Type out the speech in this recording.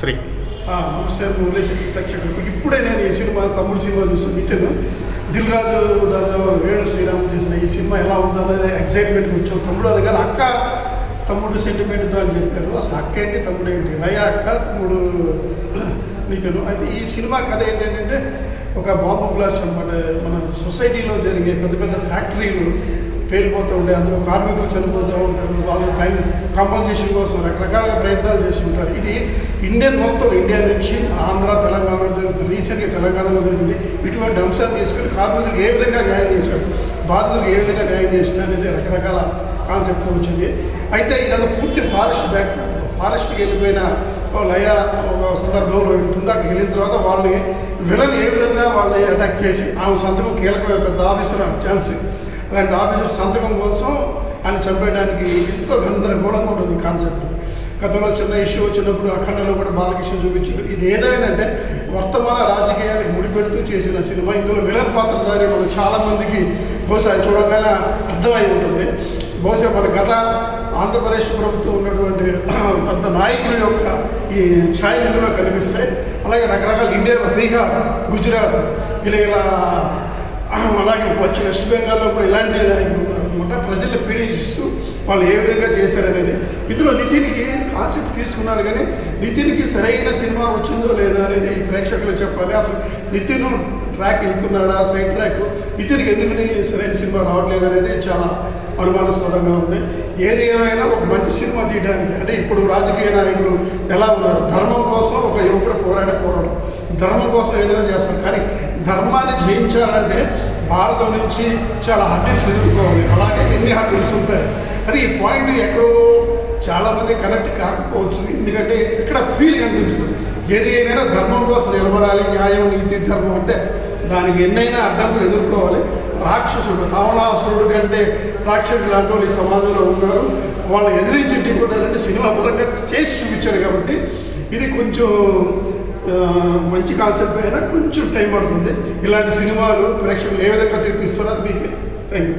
Three. ఆ, నమస్తే relation ప్రేక్షకులకు ఇప్పుడే నేను ఈ సినిమా తమ్ముడు సినిమా చూసిన నితిన్ దిల్ రాజు వేణు శ్రీరామ్ చేసిన ఈ సినిమా ఎలా ఉందనేది ఎక్సైట్మెంట్ వచ్చాం. తమ్ముడు అది కానీ అక్క తమ్ముడు సెంటిమెంట్తో అని చెప్పారు. అసలు అక్క ఏంటి తమ్ముడు ఏంటి? రయ అక్క తమ్ముడు నితిన్. అయితే ఈ సినిమా కథ ఏంటంటే ఒక బాంబు బ్లాస్ట్ అనమాట మన సొసైటీలో జరిగే పెద్ద పెద్ద ఫ్యాక్టరీలు పేలిపోతూ ఉంటాయి అందులో కార్మికులు చనిపోతూ ఉంటారు. వాళ్ళు పైన కాంపన్సేషన్ కోసం రకరకాల ప్రయత్నాలు చేసి ఉంటారు. ఇది ఇండియన్ మొత్తం ఇండియా నుంచి ఆంధ్ర తెలంగాణలో జరుగుతుంది. రీసెంట్గా తెలంగాణలో జరిగింది. ఇటువంటి అంశాలు తీసుకొని కార్మికులకు ఏ విధంగా న్యాయం చేశారు? బాధితులకు ఏ విధంగా న్యాయం చేసినా అనేది రకరకాల కాన్సెప్ట్ వచ్చింది. అయితే ఇదంతా పూర్తి ఫారెస్ట్ బ్యాక్ ఫారెస్ట్కి వెళ్ళిపోయిన ఓ లయ ఒక సందర్భంలో వెళ్తుంది? అక్కడికి వెళ్ళిన తర్వాత వాళ్ళని విలన్ ఏ విధంగా వాళ్ళని అటాక్ చేసి ఆమె సంతకం కీలకమైన పెద్ద ఆఫీసర్ ఛాన్స్ అలాంటి ఆఫీసర్ సంతకం కోసం ఆయన చంపేయడానికి ఎంతో గందరగోళంగా ఉంటుంది ఈ కాన్సెప్ట్. గతంలో చిన్న ఇష్యూ వచ్చినప్పుడు అఖండలో కూడా బాలకృష్ణ చూపించారు ఇది ఏదైనా వర్తమాన రాజకీయాలకు ముడిపెడుతూ చేసిన సినిమా ఇందులో విలన్ పాత్రధారి మనం చాలామందికి బహుశా చూడగానే అర్థమై ఉంటుంది. బహుశా మన గత ఆంధ్రప్రదేశ్ ప్రభుత్వం ఉన్నటువంటి పెద్ద నాయకుల యొక్క ఈ ఛాయలు కనిపిస్తాయి. అలాగే రకరకాల ఇండియాలో బీహార్ గుజరాత్ ఇలా ఇలా అలాగే వచ్చి వెస్ట్ బెంగాల్లో కూడా ఇలాంటి అనమాట ప్రజల్ని పీడించిస్తూ వాళ్ళు ఏ విధంగా చేశారనేది. ఇందులో నితిన్కి కాన్సెప్ట్ తీసుకున్నాడు కానీ నితిన్కి సరైన సినిమా వచ్చిందో లేదా అనేది ఈ ప్రేక్షకులు చెప్పాలి. అసలు నితిన్ ట్రాక్ వెళ్తున్నాడా సైడ్ ట్రాక్? నితిన్కి ఎందుకని సరైన సినిమా రావట్లేదు అనేది చాలా అనుమానాస్పదంగా ఉంది. ఏది ఏమైనా ఒక మంచి సినిమా తీయడానికి అంటే ఇప్పుడు రాజకీయ నాయకులు ఎలా ఉన్నారు? ధర్మం కోసం ఒక యువకుడు పోరాడే పోరాడు ధర్మం కోసం ఏదైనా చేస్తారు. కానీ ధర్మాన్ని జయించాలంటే భారతం నుంచి చాలా హడ్డిల్స్ ఎదుర్కోవాలి. అలాగే ఎన్ని హడ్డిల్స్ ఉంటాయి? అది ఈ పాయింట్ ఎక్కడో చాలామంది కనెక్ట్ కాకపోవచ్చు. ఎందుకంటే ఇక్కడ ఫీల్ అందించదు ఏది ధర్మం కోసం నిలబడాలి న్యాయం నీతి ధర్మం అంటే దానికి ఎన్నైనా అడ్డంకులు ఎదుర్కోవాలి. రాక్షసుడు రావణాసురుడు కంటే రాక్షసుడు లాంటి వాళ్ళు ఈ సమాజంలో ఉన్నారు. వాళ్ళు ఎదిరించి ఢీకొట్టాలంటే సినిమా పరంగా చేసి చూపించారు కాబట్టి ఇది కొంచెం మంచి కాన్సెప్ట్ అయినా కొంచెం టైం పడుతుంది. ఇలాంటి సినిమాలు ప్రేక్షకులు ఏ విధంగా తెప్పిస్తారో అది మీకు. Thank you